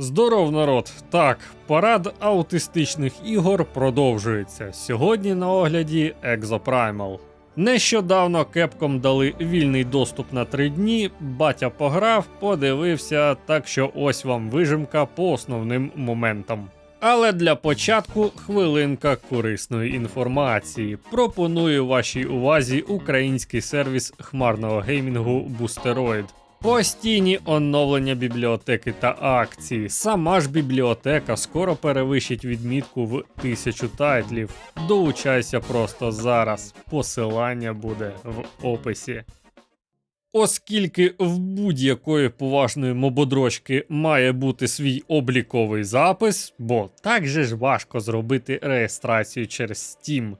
Здоров, народ! Так, парад аутистичних ігор продовжується. Сьогодні на огляді Exoprimal. Нещодавно Capcom дали вільний доступ на 3 дні. Батя пограв, подивився, так що ось вам вижимка по основним моментам. Але для початку хвилинка корисної інформації. Пропоную вашій увазі український сервіс хмарного геймінгу Boosteroid. Постійні оновлення бібліотеки та акції. Сама ж бібліотека скоро перевищить відмітку в тисячу тайтлів. Долучайся просто зараз. Посилання буде в описі. Оскільки в будь-якої поважної мободрочки має бути свій обліковий запис, бо так же ж важко зробити реєстрацію через Steam.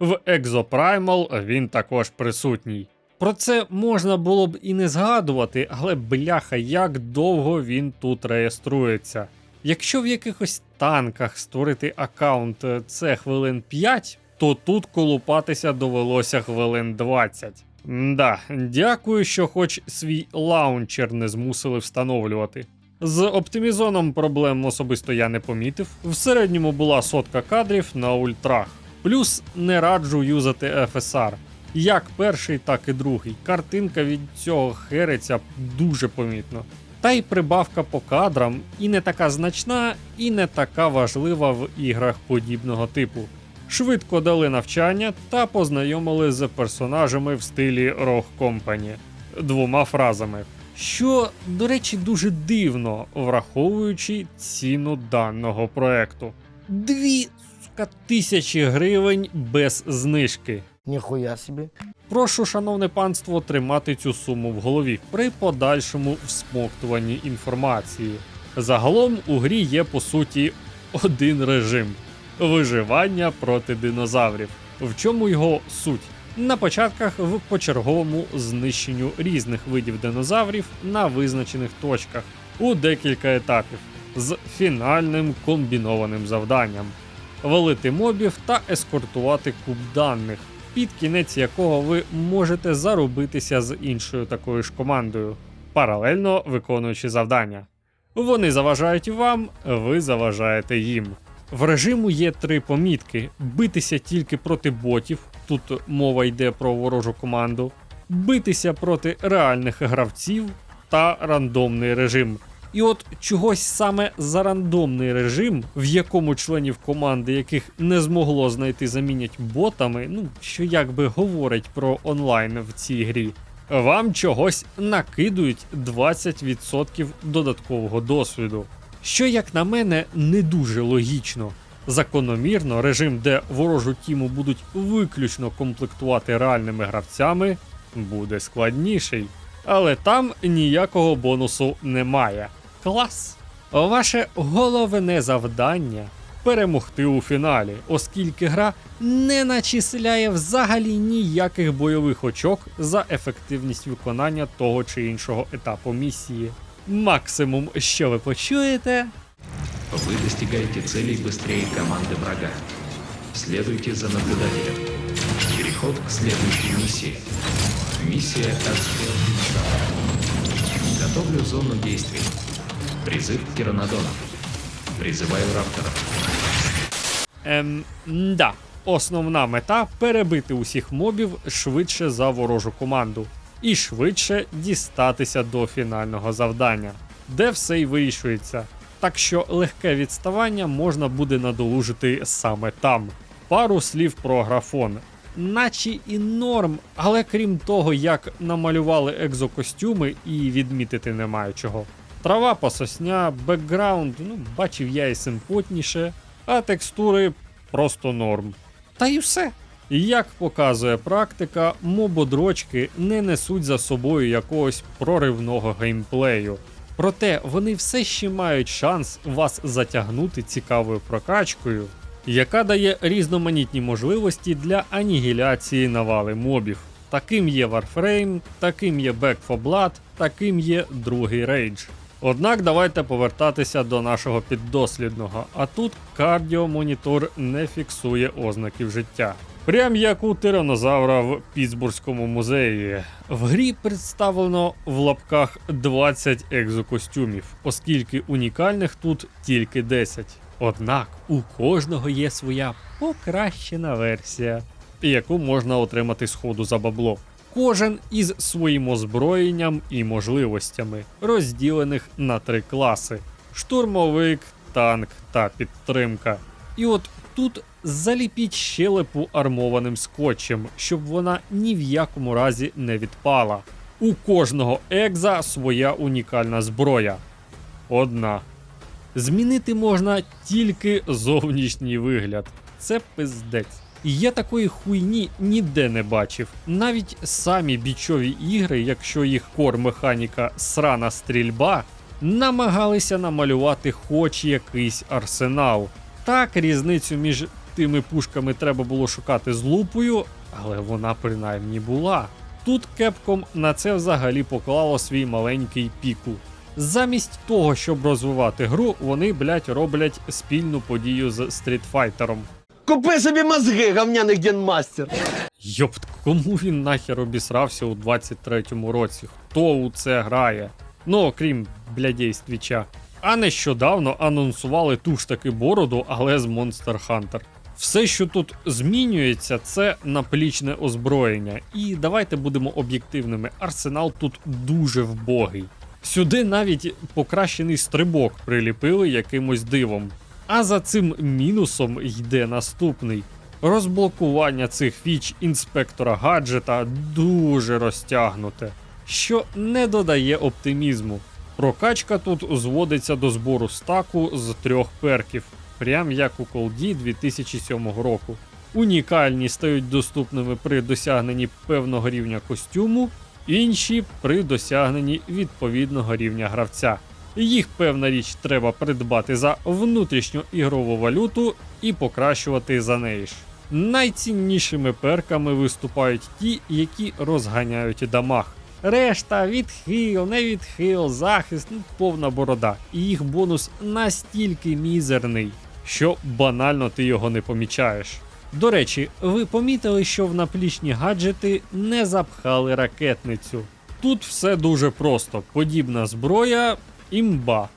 В Exoprimal він також присутній. Про це можна було б і не згадувати, але бляха, як довго він тут реєструється. Якщо в якихось танках створити аккаунт е, це хвилин 5, то тут колупатися довелося хвилин 20. Да, дякую, що хоч свій лаунчер не змусили встановлювати. З оптимізоном проблем особисто я не помітив. В середньому була сотка кадрів на ультрах. Плюс не раджу юзати FSR. Як перший, так і другий. Картинка від цього хериться дуже помітно. Та й прибавка по кадрам і не така значна, і не така важлива в іграх подібного типу. Швидко дали навчання та познайомили з персонажами в стилі Rogue Company двома фразами. Що, до речі, дуже дивно, враховуючи ціну даного проекту. Дві сука, тисячі гривень без знижки. Нихуя себе. Прошу, шановне панство, тримати цю суму в голові при подальшому всмоктуванні інформації. Загалом у грі є по суті один режим виживання проти динозаврів. В чому його суть? На початках в почерговому знищенню різних видів динозаврів на визначених точках у декілька етапів з фінальним комбінованим завданням валити мобів та ескортувати куб даних, під кінець якого ви можете заробитися з іншою такою ж командою, паралельно виконуючи завдання. Вони заважають вам, ви заважаєте їм. В режиму є три помітки: битися тільки проти ботів, тут мова йде про ворожу команду, битися проти реальних гравців та рандомний режим. І от чогось саме за рандомний режим, в якому членів команди, яких не змогло знайти, замінять ботами, ну що якби говорить про онлайн в цій грі, вам чогось накидують 20% додаткового досвіду. Що, як на мене, не дуже логічно. Закономірно, режим, де ворожу тіму будуть виключно комплектувати реальними гравцями, буде складніший. Але там ніякого бонусу немає. Клас! Ваше головне завдання перемогти у фіналі, оскільки гра не начисляє взагалі ніяких бойових очок за ефективність виконання того чи іншого етапу місії. Максимум, що ви почуєте, Вы достигаете целей быстрее команды врага. Следуйте за наблюдателем. Переход к следующей миссии. Миссия «Отстрел динозавров». Готовлю зону действий. Призыв тиранодонов. Призываю рапторов. Ем, да. Основна мета перебити усіх мобів швидше за ворожу команду і швидше дістатися до фінального завдання, де все й вирішується. Так що легке відставання можна буде надолужити саме там. Пару слів про графон. Наче і норм, але крім того, як намалювали екзокостюми і відмітити немає чого. Трава пососня, бекграунд, ну, бачив я і симпотніше, а текстури просто норм. Та й все. Як показує практика, мободрочки не несуть за собою якогось проривного геймплею. Проте вони все ще мають шанс вас затягнути цікавою прокачкою, яка дає різноманітні можливості для анігіляції навали мобів. Таким є Warframe, таким є Back 4 Blood, таким є другий Rage. Однак давайте повертатися до нашого піддослідного, а тут кардіомонітор не фіксує ознаків життя. Прям як у тиранозавра в Пітсбурзькому музеї. В грі представлено в лапках 20 екзокостюмів, оскільки унікальних тут тільки 10. Однак у кожного є своя покращена версія, яку можна отримати з ходу за бабло. Кожен із своїм озброєнням і можливостями, розділених на три класи: штурмовик, танк та підтримка. І от тут заліпіть щелепу армованим скотчем, щоб вона ні в якому разі не відпала. У кожного екза своя унікальна зброя. Одна. Змінити можна тільки зовнішній вигляд. Це пиздець. І я такої хуйні ніде не бачив. Навіть самі бічові ігри, якщо їх кор механіка срана стрільба, намагалися намалювати хоч якийсь арсенал. Так, різницю між тими пушками треба було шукати з лупою, але вона принаймні була. Тут Capcom на це взагалі поклало свій маленький піку. Замість того, щоб розвивати гру, вони, блять, роблять спільну подію з стрітфайтером. Купи собі мозги, говняний генмастер. Йопт, кому він нахер обісрався у 23-му році? Хто у це грає? Ну, окрім блядей з твіча. А нещодавно анонсували ту ж таки бороду, але з Monster Hunter. Все, що тут змінюється, це наплічне озброєння. І давайте будемо об'єктивними. Арсенал тут дуже вбогий. Сюди навіть покращений стрибок приліпили якимось дивом. А за цим мінусом йде наступний. Розблокування цих фіч інспектора гаджета дуже розтягнуте, що не додає оптимізму. Прокачка тут зводиться до збору стаку з трьох перків, прям як у колді 2007 року. Унікальні стають доступними при досягненні певного рівня костюму, інші при досягненні відповідного рівня гравця. Їх певна річ треба придбати за внутрішню ігрову валюту і покращувати за неї ж. Найціннішими перками виступають ті, які розганяють дамаг. Решта відхил, не відхил, захист, ну, повна борода. І їх бонус настільки мізерний, що банально ти його не помічаєш. До речі, ви помітили, що в наплічні гаджети не запхали ракетницю. Тут все дуже просто: подібна зброя, імба.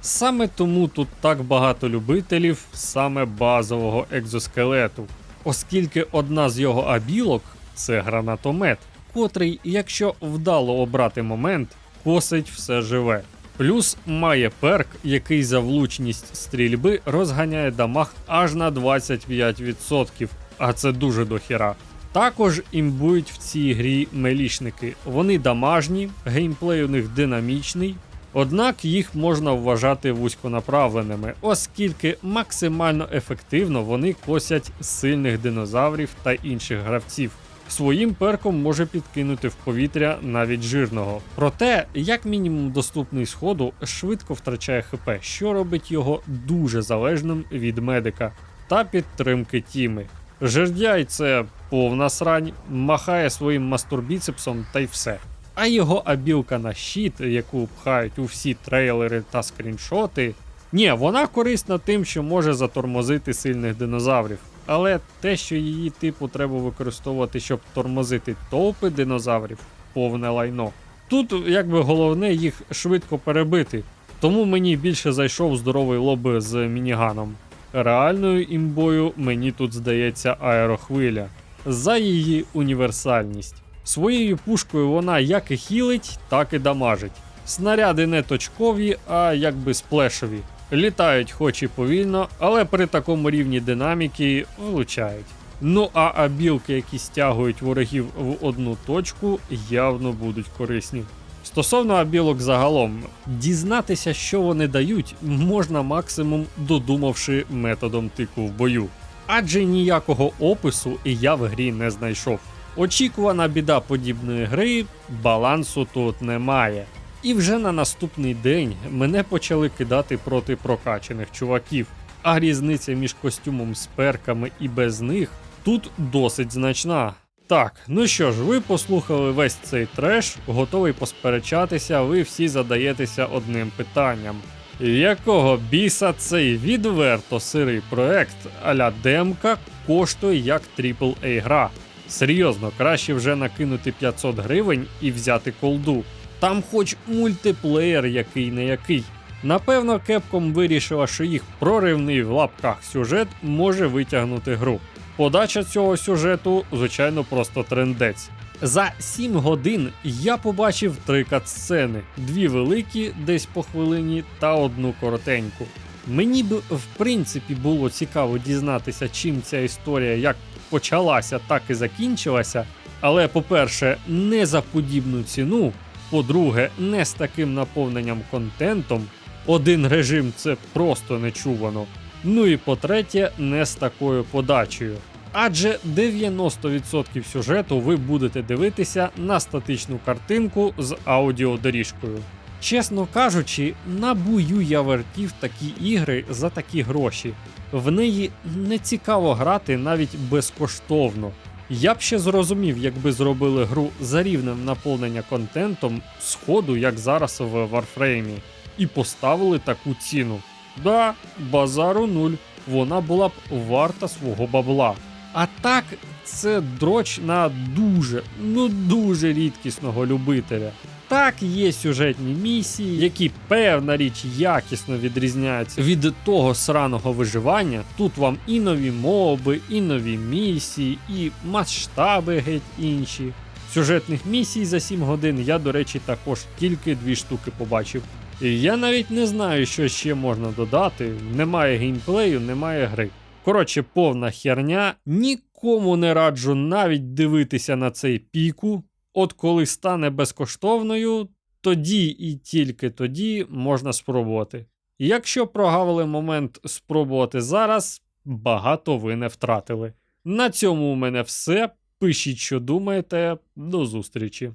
Саме тому тут так багато любителів саме базового екзоскелету, оскільки одна з його абілок це гранатомет, котрий, якщо вдало обрати момент, косить все живе. Плюс має перк, який за влучність стрільби розганяє дамаг аж на 25%, а це дуже дохіра. Також імбують в цій грі мелішники. Вони дамажні, геймплей у них динамічний, однак їх можна вважати вузьконаправленими, оскільки максимально ефективно вони косять сильних динозаврів та інших гравців. Своїм перком може підкинути в повітря навіть жирного. Проте, як мінімум, доступний сходу швидко втрачає ХП, що робить його дуже залежним від медика та підтримки тіми. Жердяй це повна срань, махає своїм мастурбіцепсом та й все. А його абілка на щит, яку пхають у всі трейлери та скріншоти. Ні, вона корисна тим, що може затормозити сильних динозаврів. Але те, що її типу треба використовувати, щоб тормозити товпи динозаврів, повне лайно. Тут якби головне їх швидко перебити. Тому мені більше зайшов здоровий лоб з мініганом. Реальною імбою мені тут здається аерохвиля за її універсальність. Своєю пушкою вона як і хілить, так і дамажить. Снаряди не точкові, а якби сплешові. Літають хоч і повільно, але при такому рівні динаміки влучають. Ну а абілки, які стягують ворогів в одну точку, явно будуть корисні. Стосовно абілок загалом, дізнатися, що вони дають, можна максимум додумавши методом тику в бою. Адже ніякого опису і я в грі не знайшов. Очікувана біда подібної гри, балансу тут немає. І вже на наступний день мене почали кидати проти прокачаних чуваків. А різниця між костюмом з перками і без них тут досить значна. Так, ну що ж, ви послухали весь цей треш, готовий посперечатися, ви всі задаєтеся одним питанням. Якого біса цей відверто сирий проект а-ля демка коштує як AAA гра? Серйозно, краще вже накинути 500 гривень і взяти колду. Там хоч мультиплеєр який не який. Напевно, Capcom вирішила, що їх проривний в лапках сюжет може витягнути гру. Подача цього сюжету, звичайно, просто трендець. За 7 годин я побачив три катсцени: дві великі, десь по хвилині, та одну коротеньку. Мені б в принципі було цікаво дізнатися, чим ця історія як почалася, так і закінчилася. Але, по-перше, не за подібну ціну. По-друге, не з таким наповненням контентом. Один режим це просто нечувано. Ну і по-третє, не з такою подачею. Адже 90% сюжету ви будете дивитися на статичну картинку з аудіодоріжкою. Чесно кажучи, набую я вертів такі ігри за такі гроші. В неї не цікаво грати навіть безкоштовно. Я б ще зрозумів, якби зробили гру за рівнем наповнення контентом сходу, як зараз в Warframe, і поставили таку ціну. Да, базару нуль, вона була б варта свого бабла. А так, це дроч на дуже, ну дуже рідкісного любителя. Так, є сюжетні місії, які певна річ якісно відрізняються від того сраного виживання. Тут вам і нові моби, і нові місії, і масштаби геть інші. Сюжетних місій за 7 годин я, до речі, також тільки дві штуки побачив. Я навіть не знаю, що ще можна додати. Немає геймплею, немає гри. Коротше, повна херня. Нікому не раджу навіть дивитися на цей піку. От коли стане безкоштовною, тоді і тільки тоді можна спробувати. Якщо прогавили момент спробувати зараз, багато ви не втратили. На цьому у мене все. Пишіть, що думаєте. До зустрічі.